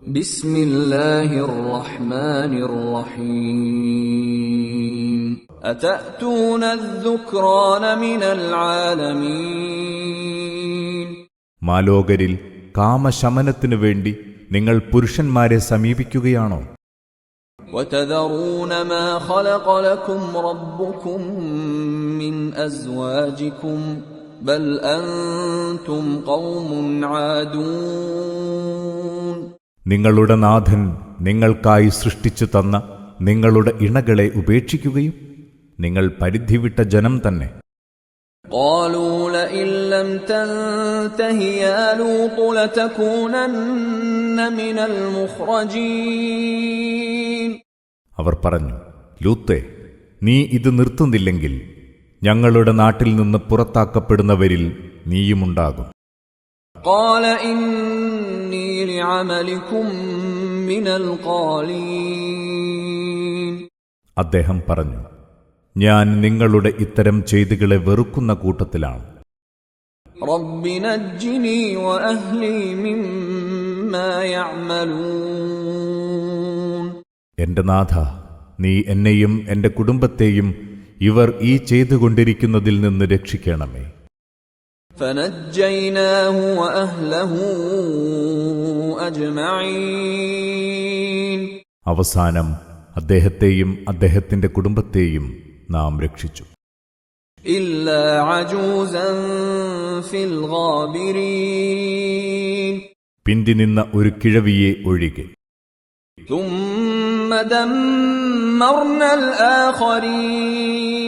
بسم الله الرحمن الرحيم أتأتون الذكران من العالمين മാലോകരിൽ കാമശമനത്തിനു വേണ്ടി നിങ്ങൾ പുരുഷന്മാരെ സമീപിക്കുകയാണോ وتذرون ما خلق لكم ربكم من أزواجكم بل أنتم قوم عادون നിങ്ങളുടെ നാഥൻ നിങ്ങൾക്കായി സൃഷ്ടിച്ചു തന്ന നിങ്ങളുടെ ഇണകളെ ഉപേക്ഷിക്കുകയും നിങ്ങൾ പരിധിവിട്ട ജനം തന്നെ قالوا لئن لم تنته يا لوط لتكونن من المخرجين അവർ പറഞ്ഞു ലൂത്തെ നീ ഇത് നിർത്തുന്നില്ലെങ്കിൽ ഞങ്ങളുടെ നാട്ടിൽ നിന്ന് പുറത്താക്കപ്പെടുന്നവരിൽ നീയുമുണ്ടാകും قال إني لعملكم من القالين അദ്ദേഹം പറഞ്ഞു ഞാൻ നിങ്ങളുടെ ഇത്തരം ചെയ്തികളെ വെറുക്കുന്ന കൂട്ടത്തിലാണ് رب نجني وأهلي مما يعملون എന്റെ നാഥ നീ എന്നെയും എന്റെ കുടുംബത്തെയും ഇവർ ഈ ചെയ്തുകൊണ്ടിരിക്കുന്നതിൽ നിന്ന് രക്ഷിക്കണമേ فنجيناه وأهله أجمعين അവസാനം അദ്ദേഹത്തെയും അദ്ദേഹത്തിന്റെ കുടുംബത്തെയും നാം രക്ഷിച്ചു إلا عجوزا في الغابرين പിന്തി നിന്ന ഒരു കിഴവിയെ ഒഴികെ ثم دمرنا الآخرين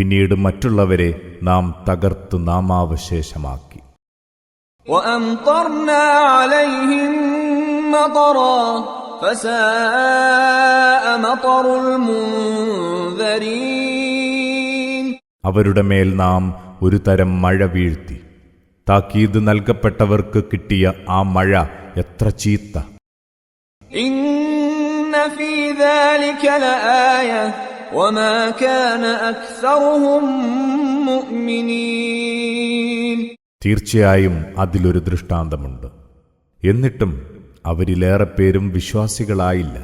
പിന്നീട് മറ്റുള്ളവരെ നാം തകർത്തു നാമാവശേഷമാക്കി അവരുടെ മേൽ നാം ഒരു തരം മഴ വീഴ്ത്തി. താക്കീത് നൽകപ്പെട്ടവർക്ക് കിട്ടിയ ആ മഴ എത്ര ചീത്ത. ഇന്ന ഫീ ദാലിക ലായ. وما كان أكثرهم مؤمنين തീർച്ചയായും അതിലൊരു ദൃഷ്ടാന്തമുണ്ട് എന്നിട്ടും അവരിലേറെ പേരും വിശ്വാസികളായില്ല